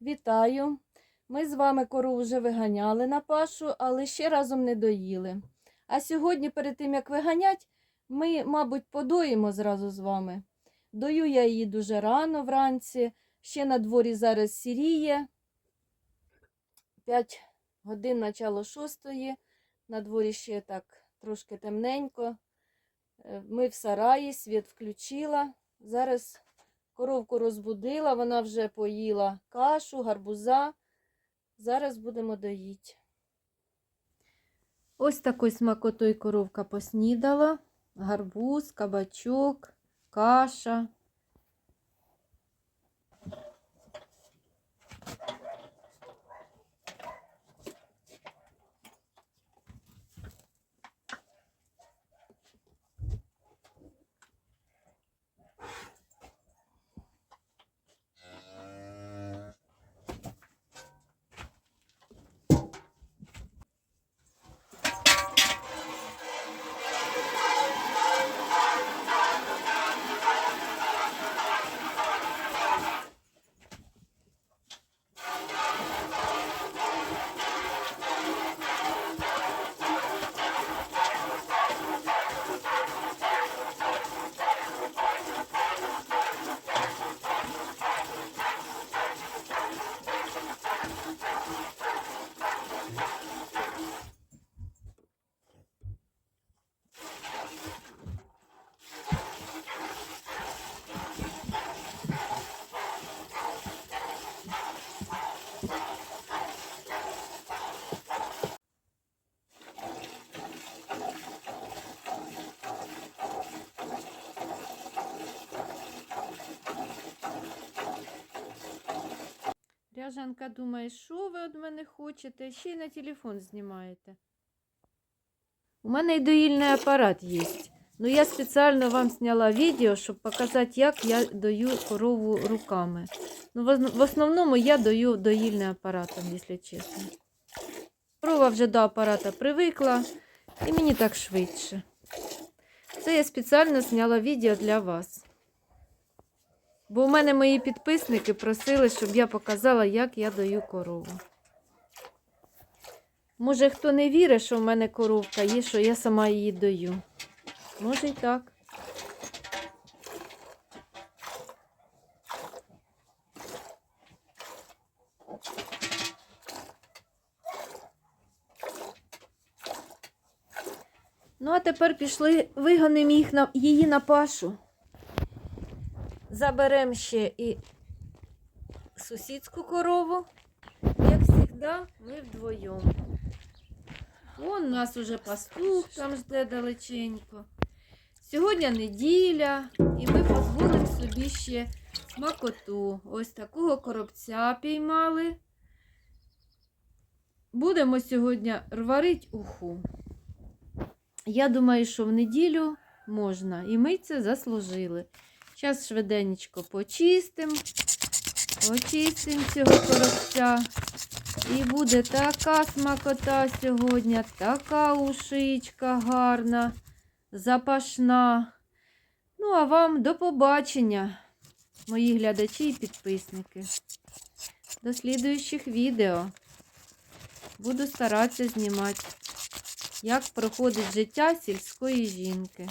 Вітаю! Ми з вами кору вже виганяли на пашу, але ще разом не доїли. А сьогодні, перед тим як виганять, ми, мабуть, подоїмо зразу з вами. Дою я її дуже рано вранці, ще на дворі зараз сіріє. 5 годин начало шостої, на дворі ще так трошки темненько. Е, Ми в сараї, світ включила. Зараз Коровку розбудила, вона вже поїла кашу, гарбуза. Зараз будемо доїти. Ось такою смакотою коровка поснідала. Гарбуз, кабачок, каша. Ряжанка думає, що ви від мене хочете, ще й на телефон знімаєте. У мене і доїльний апарат є. Ну, я спеціально вам зняла відео, щоб показати, як я даю корову руками. Ну, в основному я даю доїльним апаратом, якщо чесно. Корова вже до апарата привикла, і мені так швидше. Це я спеціально зняла відео для вас. Бо у мене мої підписники просили, щоб я показала, як я даю корову. Може, хто не вірить, що в мене коровка є, що я сама її даю. Може і так. Ну, а тепер пішли, вигонимо їх на, її на пашу. Заберемо ще і сусідську корову. Як завжди, ми вдвоєм. Вон нас уже пастух там жде далеченько. Сьогодні неділя, і ми дозволимо собі ще смакоту. Ось такого коробця піймали. Будемо сьогодні варити уху. Я думаю, що в неділю можна. І ми це заслужили. Зараз швиденько почистимо. Почистимо цього коробця. І буде така смакота сьогодні, така ушичка гарна, запашна. Ну, а вам до побачення, мої глядачі і підписники. До слідуючих відео. Буду старатися знімати, як проходить життя сільської жінки.